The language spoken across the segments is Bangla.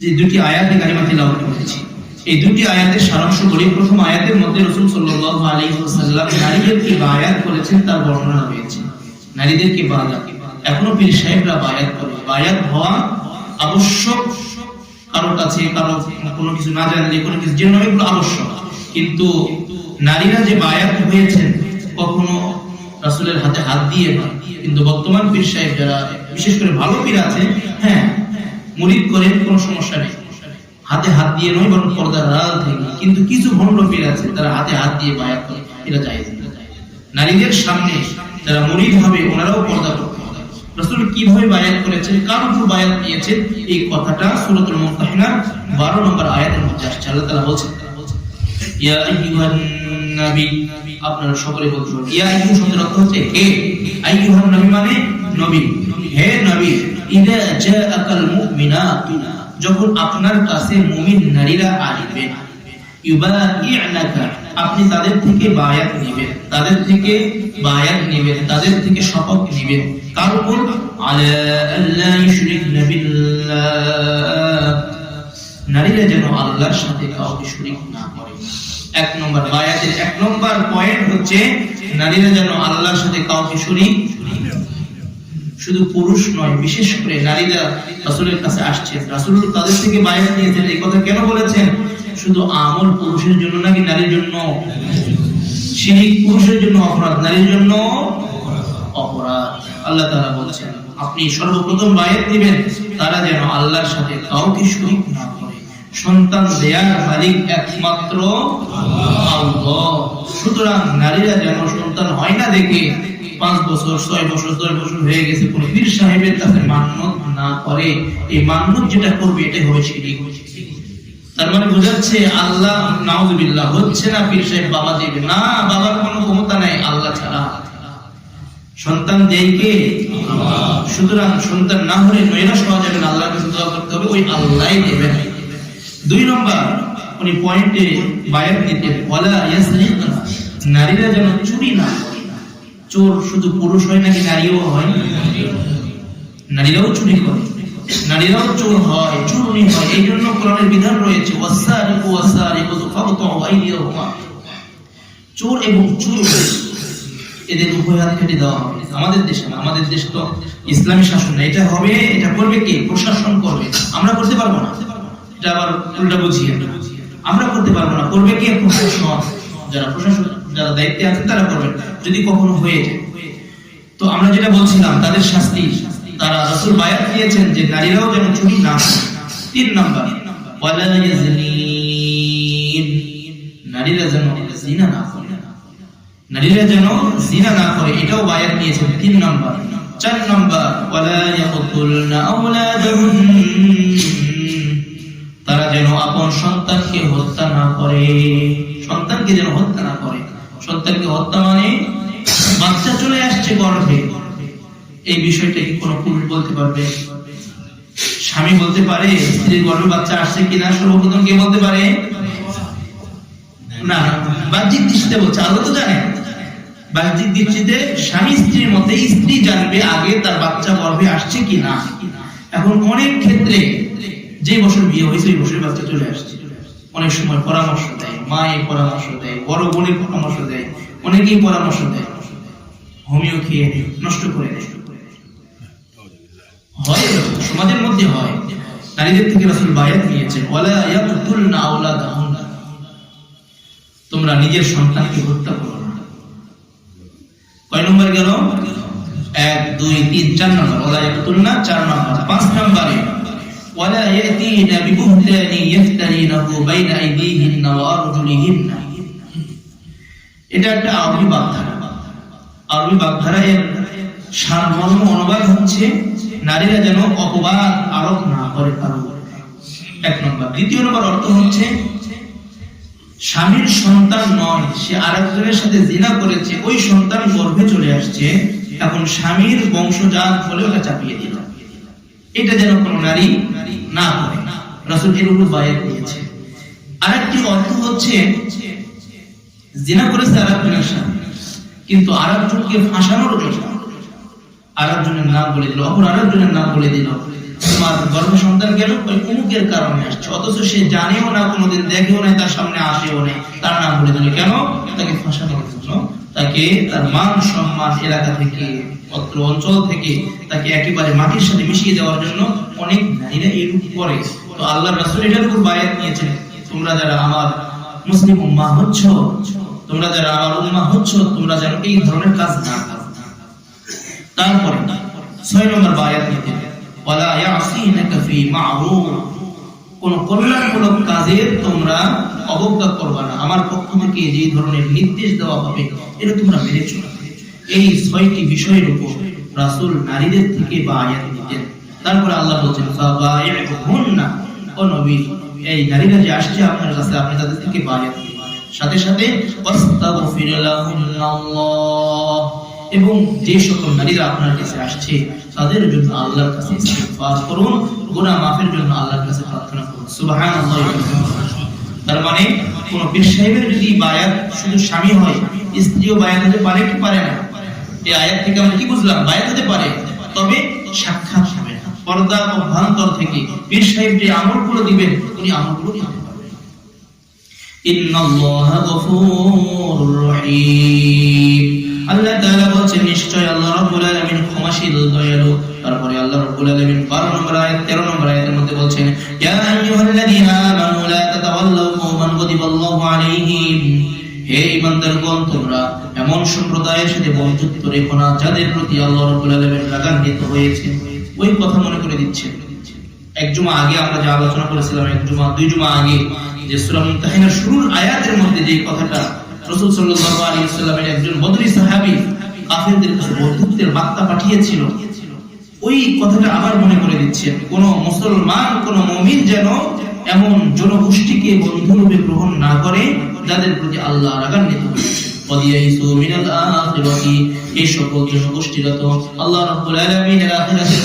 যে দুটি আয়াতে কারিমা তিলাওয়াত করেছি। এই দুটি আয়াতের সারাংশ বলি প্রথম আয়াতের মধ্যে রসুল সাল্লাল্লাহু আলাইহি ওয়াসাল্লাম নারীদেরকে বায়াত করেছেন তার বর্ণনা রয়েছে। নারীদেরকে বায়াত এখনও পীর সাহেবরা বায়াত করে। বায়াত হওয়া আবশ্যক কারও কাছে, কারও কোনো কিছু না জানলে, কোনো কিছু জেনে এগুলো আবশ্যক। কিন্তু নারীরা যে বায়াত হয়েছেন, কখনো রাসূলের হাতে হাত দিয়ে নয় কিন্তু বর্তমান পীর সাহেব যারা, বিশেষ করে ভালো পীর আছে হ্যাঁ মুরিদ করেন কোনো সমস্যা নেই। হাতে হাত দিয়ে নয় বরং পর্দার রাল থেকে। কিন্তু কিছু ভণ্ড পীর আছে, তারা হাতে হাত দিয়ে বায়াত করে। এটা না। নারীদের সামনে যারা মুরিদ হবে, ওনারাও পর্দা করতে রাসূল কীভাবে বায়াত করেছেন, কার উপর বায়াত নিয়েছেন এই কথাটা সূরাতুল মুমতাহিনার 12 নম্বর আয়াতের মধ্যে আসছে। আল্লাহ বলছেন, ইয়া আপনারা সকলে বলতে পারেন ইয়া আইয়ুহ শব্দের অর্থ হচ্ছে হে আইয়ুহান নবী মানে নবী। হে নবী, ইদা জাআকাল মুমিনাতু, যখন আপনার কাছে মুমিন নারীরা আসবে, ইউবাইআনাকা, আপনি তাদের থেকে বায়াত নেবেন, তাদের থেকে বায়াত নেবেন, তাদের থেকে শপথ নেবেন। কার উপর? আলা আল্লা ইউশরিকনা বিল্লাহ। নারীরা যেন আল্লাহর সাথে কাউকে শরীক না করে। এক নম্বর বায়াতের এক নম্বর পয়েন্ট হচ্ছে, নারীরা যেন আল্লাহর সাথে কাউকে শরীক শুধু পুরুষ নয় বিশেষ করে নারীরা রাসূলের কাছে আসছেন রাসূল তাদের থেকে বায়াত নিয়েছেন, এই কথা কেন বলেছেন? শুধু আমল পুরুষের জন্য নাকি নারীর জন্য? পুরুষের জন্য অপরাধ, নারীর জন্য অপরাধ। আল্লাহ তাআলা বলছেন, আপনি সর্বপ্রথম বায়াত দিবেন, তারা যেন আল্লাহর সাথে কাউকে শরীক না করে। সন্তান দেয়ার মালিক একমাত্র আল্লাহ। সুতরাং নারীরা যেন সন্তান হয় না দেখে পাঁচ বছর, ছয় বছর, দশ বছর হয়ে গেছে, কোন পীর সাহেবের কাছে মান্যত না করে এই মান্যত যেটা করবে, এটাই হবে শিরিক। তার মানে বোঝাচ্ছে আল্লাহ, নাউজুবিল্লাহ, হচ্ছে না পীর সাহেব বাবা দেবে। না, বাবার কোনো ক্ষমতা নাই, আল্লাহ ছাড়া। সন্তান দেয় কে? সুতরাং সন্তান না হলে নৈরাশ হওয়া যাবে না, আল্লাহর করতে হবে, ওই আল্লাহই দেবেন দুই নম্বর, উনি পয়েন্টে বায়াত দিতেন ইয়াসরিকনা নারীরা যেন চুরি না করে। চোর শুধু পুরুষ হয় নাকি নারীও হয়? নারীরাও চুরি করে। নারীরাও চোর হয় হয়। এই জন্য কোরআনের বিধান রয়েছে চোর এবং চুর এদের উভয় হাত কেটে দেওয়া হবে। আমাদের দেশে না, আমাদের দেশ তো ইসলামী শাসন না। এটা হবে, এটা করবে কে? প্রশাসন করবে। আমরা করতে পারব না। এটা আবার উল্টা বুঝিয়ে। আমরা করতে পারব না। করবে কে? প্রশাসন। যারা প্রশাসন যারা দায়িত্বে আছেন তারা করবেন। যদি কখনো হয়ে যায়। তো আমরা যেটা বলছিলাম, তাদের শাস্তি। তারা রাসূল বায়াত দিয়েছেন যে নারীরাও যেন চুরি না তিন নাম্বার নারীরা যেন জিনা না করে। নারীরা যেন জিনা না করে, এটাও বায়াত তিন নাম্বার, চার নাম্বার তারা যেন আপন সন্তানকে হত্যা না করে। সন্তানকে যেন হত্যা না করে। সন্তানকে হত্যা মানে বাচ্চা চলে আসছে গর্ভে। এই বিষয়টা কি কোনো পুরুষ বলতে পারবে? স্বামী বলতে পারে, স্ত্রীর গর্ভে বাচ্চা আসছে কিনা সর্বপ্রথম কে বলতে পারে? না, বাহ্যিক দৃষ্টিতে বলছে আল্লাহ তো জানে। বাহ্যিক দৃষ্টিতে স্বামী স্ত্রীর মধ্যে স্ত্রী জানবে আগে তার বাচ্চা গর্ভে আসছে কি না এখন অনেক ক্ষেত্রে যে বছর বিয়ে হয়েছে, ওই বছর বাচ্চা চলে আসছে। অনেক সময় পরামর্শ দেয়। মায়ে পরামর্শ দেয়, বড় বোনের পরামর্শ দেয়, অনেকেই পরামর্শ দেয়। হোমিও খেয়ে নষ্ট করে হয় সমাজের মধ্যে হয়। নারীদের থেকে রাসূল বায়াত ইয়াকুতুলনা আওলাদাহুন্না। তোমরা নিজের সন্তানকে হত্যা করো না। কয় নম্বর গেল? এক, দুই, তিন, চার নম্বর। ওলা ইয়াকুতুলনা চার নম্বর। পাঁচ নম্বরে ইয়াতিনা বিবুহতানি ইফতারিনাহু বাইনা আইদিহিন্না ওয়া আরজুলিহিন্না এটা একটা আরবি বাগধারা। আরবি বাগধারা এর সারমর্ম অনুবাদ হচ্ছে, নারীরা যেন অপবাদ আরোপ না করে কারও। এক নম্বর। দ্বিতীয় নম্বর অর্থ হচ্ছে, স্বামীর সন্তান নয়, সে আরেকজনের সাথে জিনা করেছে, ওই সন্তান গর্ভে চলে আসছে, এখন স্বামীর বংশজাত বলে ওটা চাপিয়ে দিল। এটা যেন কোনো নারী না করে রাসূল এর উপর বায়াত দিয়েছে আরেকটি অর্থ হচ্ছে, জিনা করেছে সাথে কিন্তু আরেকজনকে ফাঁসানোর জন্য। আরেকজনের নাম বলে দিল, অপর আরেকজনের নাম বলে দিল। তোমার গর্ভ সন্তান গেল, ওই অমুকের কারণে আসছে। অথচ সে জানেও না, কোনোদিন দেখেও নাই, তার সামনে আসেও নাই। তার নাম বলে দিল কেন? তাকে ফাঁসানোর জন্য। তাকে তার মান সম্মান এলাকা থেকে অত্র অঞ্চল থেকে তাকে একেবারে মাটির সাথে মিশিয়ে দেওয়ার জন্য অনেক নারীরা এরূপ করে। তো আল্লাহ রাসূল এটার উপর বায়াত নিয়েছেন, তোমরা যারা আমার মুসলিম উম্মাহ হচ্ছ, তোমরা যারা আমার উম্মাহ হচ্ছ, তোমরা যেন এই ধরনের কাজ না করো। তারপরে ছয় নম্বর বায়াত নিতে, ওয়ালা ইয়াসিনাকা ফি মা'রুফ। কোন কল্যাণমূলক কাজের তোমরা অবজ্ঞা করবা না। আমার পক্ষ থেকে যে ধরনের নির্দেশ দেওয়া হবে, এটা তোমরা মেনে চলবে এই ছয়টি বিষয়ের উপর রাসুল নারীদের থেকে বায়াত নিতেন তারপরে আল্লাহ বলছেন ফাবাইহুন্না ও নবী, এই নারীরা যে আসছে আপনার কাছে, আপনি তাদের থেকে বায়াত নিন সাথে সাথে এবং যে সকল নারীরা আপনার কাছে আসছে, তাদের জন্য আল্লাহর কাছে ইস্তিগফার করুন, গুনাহ মাফের জন্য আল্লাহর কাছে প্রার্থনা করুন। সুবহানাল্লাহ। তার মানে কোন পীর সাহেবের যদি বায়াত শুধু স্বামী হয়, স্ত্রীও বায়াত হতে পারে কি পারে না? এই আয়াত থেকে আমরা কি বুঝলাম? বায়াত হতে পারে। তবে সাক্ষাৎ হবে না। পর্দা অভ্যন্তর থেকে পীর সাহেব যে আমলগুলো দিবেন, উনি আমলগুলো করতে পারবেন। ইন্নাল্লাহা গফুরুর রহিম। আল্লাহ তাআলা বলেন নিশ্চয় আল্লাহ রাব্বুল আলামিন ক্ষমাশীল, দয়ালু। তারপরে আল্লাহ রাব্বুল আলামিন 12 নম্বর আয়াত 13 নম্বর আয়াতের মধ্যে বলছেন, ইয়া আইয়ুহাল্লাযীনা আমানু লা তাতাওয়াল্লাউ কওমান গাদিবাল্লাহু আলাইহিম। হে ঈমানদারগণ, তোমরা এমন সম্প্রদায়ের সাথে বন্ধুত্ব রেখো না, যাদের প্রতি আল্লাহ রাব্বুল আলামিন রাগান্বিত হয়েছে। ওই কথা মনে করে দিচ্ছেন এক জুমা আগে আমরা যে আলোচনা করেছিলাম, এক জুমা, দুই জুমা আগে, যে সূরা মুমতাহিনার শুরুর আয়াতের মধ্যে যে কথাটা রাসূল সাল্লাল্লাহু আলাইহি ওয়াসাল্লামের একজন সাহাবী কাফিরদের বন্ধুত্বের বার্তা পাঠিয়েছিল। ওই কথাটা আবার মনে করে দিচ্ছেন কোন মুসলমান, কোন মুমিন যেন এমন জনগোষ্ঠীকে বন্ধুরূপে গ্রহণ না করে, যাদের প্রতি আল্লাহ রাগান্বিত হয়েছে। এই সকল আল্লাহ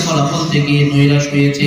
ফলাফল থেকে নৈরাশ হয়েছে।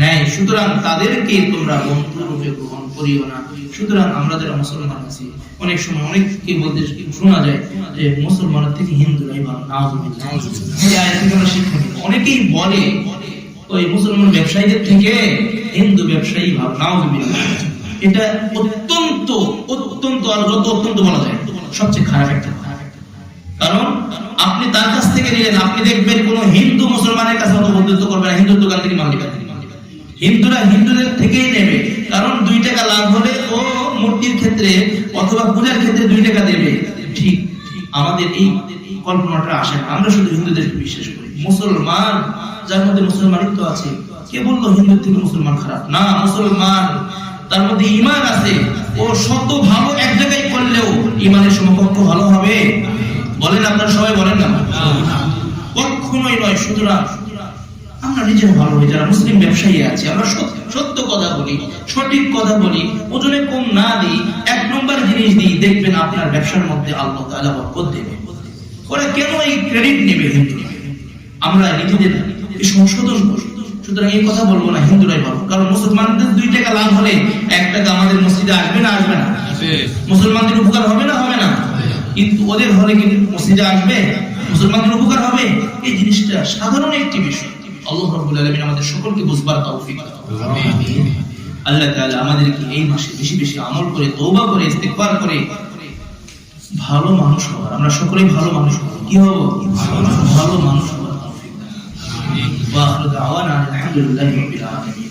নাই সুতরাং তাদেরকে তোমরা বন্ধু রূপে গ্রহণ করিও না। সুতরাং আমরা যারা মুসলমান আছি অনেক সময় অনেককে বলতে শোনা যায় যে মুসলমানের থেকে হিন্দুরাই ভালো। শিক্ষা অনেকেই বলে ওই মুসলমান ব্যবসায়ীদের থেকে হিন্দু ব্যবসায়ী ভালো। নাউজুবিল্লাহ। এটা অত্যন্ত অত্যন্ত আর যত অত্যন্ত বলা যায় সবচেয়ে খারাপ একটা কারণ আপনি তার কাছ থেকে নিলেন আপনি দেখবেন কোন হিন্দু মুসলমানের কাছে অত বন্ধুত্ব করবে না হিন্দুর দোকান থেকে মাল নিবেন হিন্দুরা হিন্দুদের থেকেই নেবে। কারণ দুই টাকা লাভ হলে ও মূর্তির ক্ষেত্রে অথবা পূজার ক্ষেত্রে দুই টাকা দেবে। ঠিক আমাদের এই কল্পনাটা আসে আমরা শুধু হিন্দুদেরকে বিশ্বাস করি। মুসলমান, যার মধ্যে মুসলমানিত্ব আছে, কে বলল হিন্দুর থেকে মুসলমান খারাপ? না, মুসলমান। তার মধ্যে ইমান আছে। ও শত ভালো এক জায়গায় করলেও ইমানের সমকক্ষ ভালো হবে। বলেন আপনারা সবাই বলেন না? কখনোই নয়, সুতরাং আমরা নিজের ভালো হই যারা মুসলিম ব্যবসায়ী আছে আমরা সত্য সত্য কথা বলি সঠিক কথা বলি ওজনে কম না দিই এক নম্বর জিনিস দিই দেখবেন আপনার ব্যবসার মধ্যে আল্লাহ তাআলা বরকত দেবে। ওরা কেন এই ক্রেডিট নেবে হিন্দু আমরা নিজেদের সংশোধন করি সুতরাং এই কথা বলব না হিন্দুরাই বলব। কারণ মুসলমানদের দুই টাকা লাভ হলে এক টাকা আমাদের মসজিদে আসবে না আসবে না? মুসলমানদের উপকার হবে না হবে না? কিন্তু ওদের হলে কিন্তু মসজিদে আসবে? মুসলমানদের উপকার হবে? এই জিনিসটা সাধারণ একটি বিষয়। আল্লাহ রাব্বুল আলামিন আমাদের সকলকে বুঝবার তৌফিক দাও। আল্লাহ তাআলা আমাদেরকে এই মাসে বেশি বেশি আমল করে তওবা করে ইস্তেগফার করে। ভালো মানুষ হওয়ার আমরা সকলেই ভালো মানুষ হব। কি হব? ভালো মানুষ। হওয়ার তৌফিক দাও। ওয়া আখিরু দাওয়ানা আলহামদুলিল্লাহি রাব্বিল আলামিন।